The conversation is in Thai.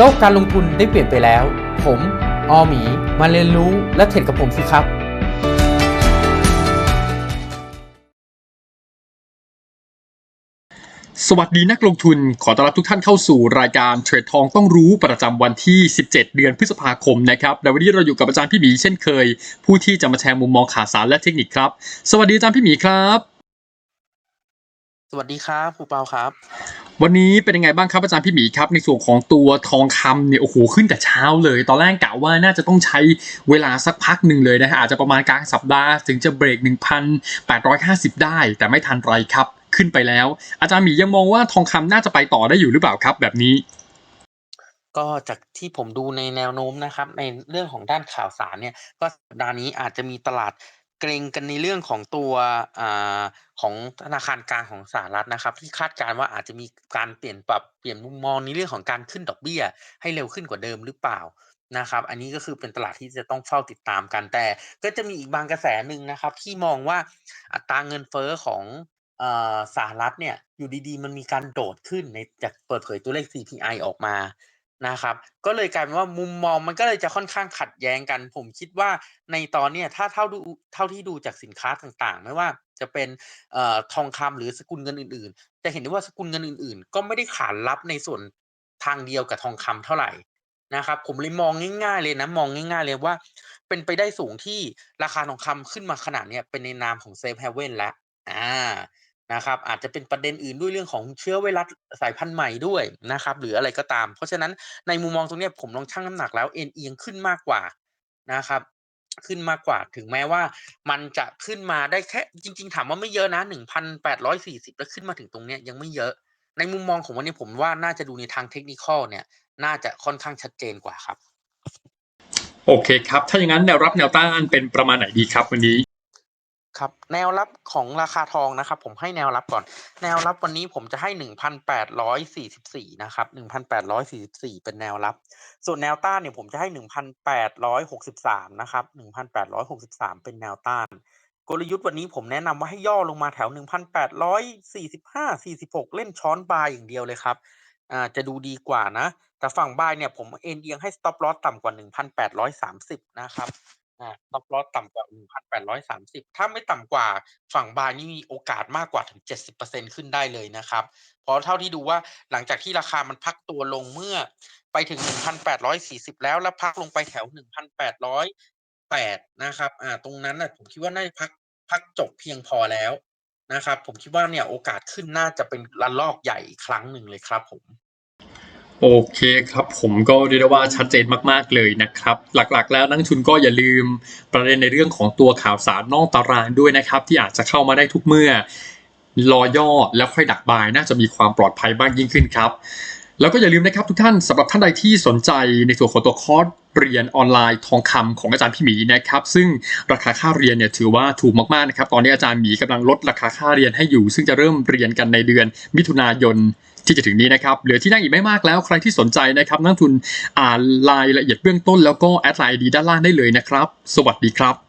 โลกการลงทุนได้เปลี่ยนไปแล้ว ผมออหมี มาเรียนรู้และเทรดกับผมสิครับ สวัสดีนักลงทุน ขอต้อนรับทุกท่านเข้าสู่รายการเทรดทองต้องรู้ประจำวันที่ 17 เดือนพฤษภาคมนะครับและวันนี้เราอยู่กับอาจารย์พี่หมีเช่นเคย ผู้ที่จะมาแชร์มุมมองข่าวสารและเทคนิคครับ สวัสดีอาจารย์พี่หมีครับ สวัสดีครับครูเปาครับ วันนี้เป็นยังไงบ้างครับอาจารย์พี่หมีครับ ในส่วนของตัวทองคำเนี่ยโอ้โหขึ้นแต่เช้าเลย ตอนแรกกะว่าน่าจะต้องใช้เวลาสักพักหนึ่งเลยนะฮะอาจจะประมาณกลางสัปดาห์ถึงจะเบรก 1,850 ได้ แต่ไม่ทันไรครับ ขึ้นไปแล้ว อาจารย์หมียังมองว่าทองคำน่าจะไปต่อได้อยู่หรือเปล่าครับ แบบนี้ ก็จากที่ผมดูในแนวโน้มนะครับ ในเรื่องของด้านข่าวสารเนี่ย ก็สัปดาห์นี้อาจจะมีตลาด เกรงกันในเรื่องของตัวอาของธนาคารกลางของสหรัฐนะครับ ที่คาดการณ์ว่าอาจจะมีการเปลี่ยนปรับเปลี่ยนมุมมองในเรื่องของการขึ้นดอกเบี้ย ให้เร็วขึ้นกว่าเดิมหรือเปล่านะครับ อันนี้ก็คือเป็นตลาดที่จะต้องเฝ้าติดตามกันแต่ ก็จะมีอีกบางกระแสหนึ่งนะครับ ที่มองว่าอัตราเงินเฟ้อของอสหรัฐเนี่ยอยู่ดีๆ มันมีการโดดขึ้นในจากเปิดเผยตัวเลข CPI ออกมา นะครับ ก็เลยกลายเป็นว่ามุมมองมันก็เลยจะค่อนข้างขัดแย้งกัน ผมคิดว่าในตอนเนี้ยถ้าเท่าดูเท่าที่ดูจากสินค้าต่างๆ ไม่ว่าจะเป็นเอ่อทองคำหรือสกุลเงินอื่นๆ จะเห็นได้ว่าสกุลเงินอื่นๆ ก็ไม่ได้ขานรับในส่วนทางเดียวกับทองคำเท่าไหร่นะครับ ผมเลยมองง่ายๆเลยนะมองง่ายๆเลยว่า เป็นไปได้สูงที่ราคาทองคำขึ้นมาขนาดเนี้ยเป็นในนามของ Safe Haven แล้วอา นะครับ อาจจะเป็นประเด็นอื่นด้วยเรื่องของเชื้อไวรัสสายพันธุ์ใหม่ด้วยนะครับ หรืออะไรก็ตาม เพราะฉะนั้นในมุมมองตรงนี้ผมลองชั่งน้ำหนักแล้วเอนเอียงขึ้นมากกว่านะครับ ขึ้นมากกว่าถึงแม้ว่า มันจะขึ้นมาได้แค่จริง ๆ ถามว่าไม่เยอะนะ1,840 แล้วขึ้นมาถึงตรงเนี้ยยังไม่เยอะ ในมุมมองของวันนี้ผมว่าน่าจะดูในทาง Technical เนี่ย น่าจะค่อนข้างชัดเจนกว่าครับ โอเคครับ ถ้าอย่างนั้นแนวรับแนวต้านเป็นประมาณไหนดีครับวันนี้ ครับแนวรับของราคาทองนะครับ ผมให้แนวรับก่อน แนวรับวันนี้ผมจะให้1,844นะครับ1,844เป็นแนวรับ ส่วนแนวต้านเนี่ยผมจะให้1,863นะครับ1,863เป็นแนวต้าน กลยุทธ์วันนี้ผมแนะนำว่าให้ย่อลงมาแถว1,845 46เล่นช้อนบายอย่างเดียวเลยครับอ่าจะดูดีกว่านะ แต่ฝั่งบายเนี่ยผมเอ็นเอียงให้ stop loss ต่ำกว่า 1,830 นะครับ อ่า stop loss ต่ำกว่า 1,830 ถ้าไม่ต่ำกว่าฝั่งบายนี่มีโอกาสมากกว่าถึง 70%ขึ้นได้เลยนะครับ เพราะเท่าที่ดูว่า หลังจากที่ราคามันพักตัวลงเมื่อไปถึง 1,840 แล้ว แล้วพักลงไปแถว 1,808 นะครับ อ่า ตรงนั้นน่ะผมคิดว่าน่าจะพัก พักจบเพียงพอแล้วนะครับ ผมคิดว่าเนี่ยโอกาสขึ้นน่าจะเป็นระลอกใหญ่อีกครั้งหนึ่งเลยครับผม โอเคครับผมก็เรียกได้ว่าชัดเจนมากๆเลยนะครับ หลักๆ แล้วนักลงทุนก็อย่าลืมประเด็นในเรื่องของตัวข่าวสารนอกตารางด้วยนะครับ ที่อาจจะเข้ามาได้ทุกเมื่อรอย่อแล้วค่อยดักบายน่าจะมีความปลอดภัยมากยิ่งขึ้นครับ แล้วก็อย่าลืมนะครับทุกท่านสำหรับท่านใดที่สนใจในส่วนของตัวคอร์สเรียนออนไลน์ทองคำของอาจารย์พี่หมีนะครับ ซึ่งราคาค่าเรียนเนี่ยถือว่าถูกมากๆนะครับ ตอนนี้อาจารย์หมีกำลังลดราคาค่าเรียนให้อยู่ ซึ่งจะเริ่มเรียนกันในเดือนมิถุนายน ที่จะถึงนี้นะครับเหลือที่นั่งอีกไม่มากแล้วใครที่สนใจนะครับนักทุนอ่านรายละเอียดเบื้องต้นแล้วก็แอดไลน์ดีด้านล่างได้เลยนะครับ สวัสดีครับ